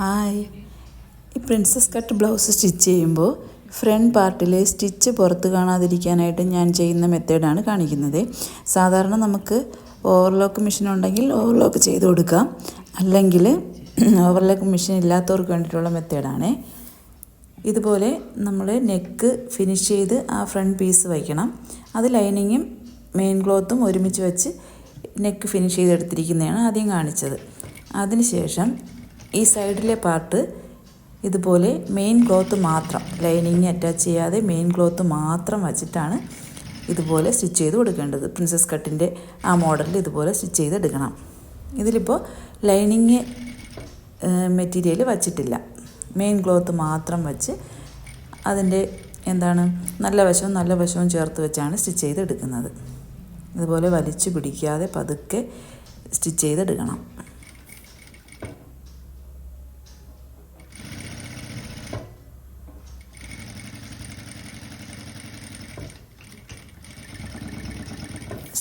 Hi. ഈ princess cut blouse stitch ചെയ്യുമ്പോൾ front പാർട്ടിൽ സ്റ്റിച്ച് പുറത്ത് കാണാതിരിക്കാനായിട്ട് ഞാൻ ചെയ്യുന്ന മെത്തേഡാണ് കാണിക്കുന്നത്. സാധാരണ നമുക്ക് ഓവർലോക്ക് മെഷീൻ ഉണ്ടെങ്കിൽ ഓവർലോക്ക് ചെയ്ത് കൊടുക്കാം. അല്ലെങ്കിൽ ഓവർലോക്ക് മെഷീൻ ഇല്ലാത്തവർക്ക് വേണ്ടിയിട്ടുള്ള മെത്തേഡാണ് ഇതുപോലെ നമ്മൾ നെക്ക് ഫിനിഷ് ചെയ്ത് ആ ഫ്രണ്ട് പീസ് വയ്ക്കണം. അത് ലൈനിങ്ങും മെയിൻ ക്ലോത്തും ഒരുമിച്ച് വെച്ച് നെക്ക് ഫിനിഷ് ചെയ്തെടുത്തിരിക്കുന്നതാണ് ആദ്യം കാണിച്ചത്. അതിനുശേഷം ഈ സൈഡിലെ പാർട്ട് ഇതുപോലെ മെയിൻ ക്ലോത്ത് മാത്രം ലൈനിങ് അറ്റാച്ച് ചെയ്യാതെ മെയിൻ ക്ലോത്ത് മാത്രം വച്ചിട്ടാണ് ഇതുപോലെ സ്റ്റിച്ച് ചെയ്ത് കൊടുക്കേണ്ടത്. പ്രിൻസസ് കട്ടിന്റെ ആ മോഡലിൽ ഇതുപോലെ സ്റ്റിച്ച് ചെയ്തെടുക്കണം ഇതിലിപ്പോൾ ലൈനിങ് മെറ്റീരിയൽ വച്ചിട്ടില്ല. മെയിൻ ക്ലോത്ത് മാത്രം വെച്ച് അതിന്റെ എന്താണ് നല്ല വശവും നല്ല വശവും ചേർത്ത് വെച്ചാണ് സ്റ്റിച്ച് ചെയ്തെടുക്കുന്നത് ഇതുപോലെ വലിച്ചു പിടിക്കാതെ പതുക്കെ സ്റ്റിച്ച് ചെയ്തെടുക്കണം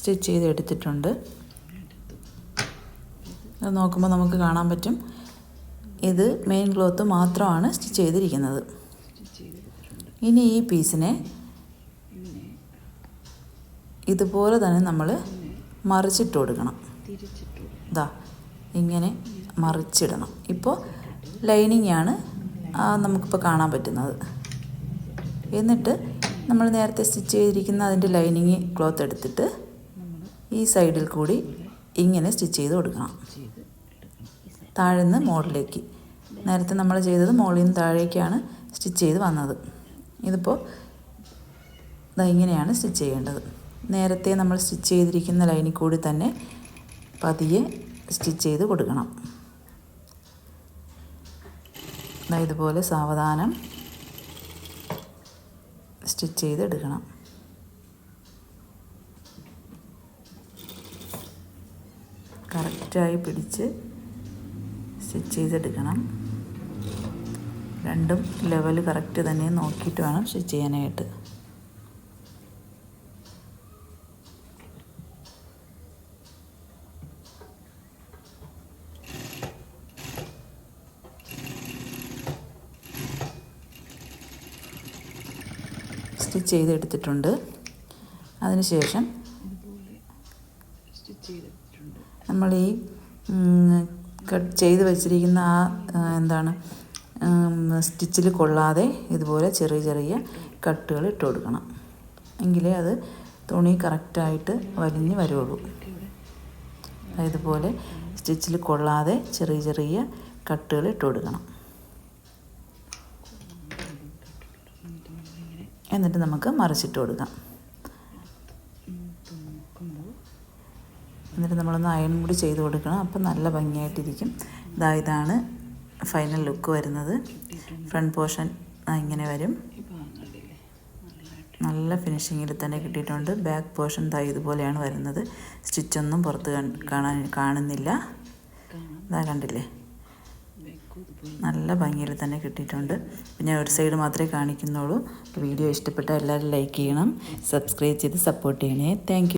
സ്റ്റിച്ച് ചെയ്ത് എടുത്തിട്ടുണ്ട് അത് നോക്കുമ്പോൾ നമുക്ക് കാണാൻ പറ്റും. ഇത് മെയിൻ ക്ലോത്ത് മാത്രമാണ് സ്റ്റിച്ച് ചെയ്തിരിക്കുന്നത്. ഇനി ഈ പീസിനെ ഇതുപോലെ തന്നെ നമ്മൾ മറിച്ചിട്ട് കൊടുക്കണം. ഇതാ ഇങ്ങനെ മറിച്ചിടണം. ഇപ്പോൾ ലൈനിങ് ആണ് നമുക്കിപ്പോൾ കാണാൻ പറ്റുന്നത്. എന്നിട്ട് നമ്മൾ നേരത്തെ സ്റ്റിച്ച് ചെയ്തിരിക്കുന്ന അതിന്റെ ലൈനിങ് ക്ലോത്ത് എടുത്തിട്ട് ഈ സൈഡിൽ കൂടി ഇങ്ങനെ സ്റ്റിച്ച് ചെയ്ത് കൊടുക്കണം. താഴെ നിന്ന് മുകളിലേക്ക് നേരത്തെ നമ്മൾ ചെയ്തത് മുകളിൽ നിന്ന് താഴേക്കാണ് സ്റ്റിച്ച് ചെയ്ത് വന്നത്. ഇതിപ്പോൾ ഇതാ ഇങ്ങനെയാണ് സ്റ്റിച്ച് ചെയ്യേണ്ടത്. നേരത്തെ നമ്മൾ സ്റ്റിച്ച് ചെയ്തിരിക്കുന്ന ലൈനിൽ കൂടി തന്നെ പതിയെ സ്റ്റിച്ച് ചെയ്ത് കൊടുക്കണം. ഇതുപോലെ സാവധാനം സ്റ്റിച്ച് ചെയ്തെടുക്കണം. കറക്റ്റായി പിടിച്ച് സ്റ്റിച്ച് ചെയ്തെടുക്കണം. രണ്ടും ലെവൽ കറക്റ്റ് തന്നെ നോക്കിയിട്ട് വേണം സ്റ്റിച്ച് ചെയ്യാനായിട്ട്. സ്റ്റിച്ച് ചെയ്തെടുത്തിട്ടുണ്ട്. അതിനുശേഷം നമ്മൾ ഈ കട്ട് ചെയ്ത് വെച്ചിരിക്കുന്ന ആ എന്താണ് സ്റ്റിച്ചിൽ കൊള്ളാതെ ഇതുപോലെ ചെറിയ ചെറിയ കട്ടുകൾ ഇട്ട് കൊടുക്കണം. എങ്കിലേ അത് തുണി കറക്റ്റായിട്ട് വലിഞ്ഞ് വരുള്ളൂ. ഇതുപോലെ സ്റ്റിച്ചിൽ കൊള്ളാതെ ചെറിയ ചെറിയ കട്ടുകൾ ഇട്ട് കൊടുക്കണം. എന്നിട്ട് നമുക്ക് മറിച്ചിട്ട് കൊടുക്കാം. എന്നിട്ട് നമ്മളൊന്ന് അയൺ കൂടി ചെയ്ത് കൊടുക്കണം. അപ്പോൾ നല്ല ഭംഗിയായിട്ടിരിക്കും. ഇതാ ഇതാണ് ഫൈനൽ ലുക്ക് വരുന്നത്. ഫ്രണ്ട് പോർഷൻ ഇങ്ങനെ വരും. നല്ല ഫിനിഷിങ്ങിൽ തന്നെ കിട്ടിയിട്ടുണ്ട്. ബാക്ക് പോർഷൻ ദാ ഇതുപോലെയാണ് വരുന്നത്. സ്റ്റിച്ചൊന്നും പുറത്ത് കാണാൻ കാണുന്നില്ല. ഇതാ കണ്ടില്ലേ? നല്ല ഭംഗിയിൽ തന്നെ കിട്ടിയിട്ടുണ്ട്. പിന്നെ ഒരു സൈഡ് മാത്രമേ കാണിക്കുന്നുള്ളൂ. വീഡിയോ ഇഷ്ടപ്പെട്ട എല്ലാവരും ലൈക്ക് ചെയ്യണം. സബ്സ്ക്രൈബ് ചെയ്ത് സപ്പോർട്ട് ചെയ്യണേ. താങ്ക്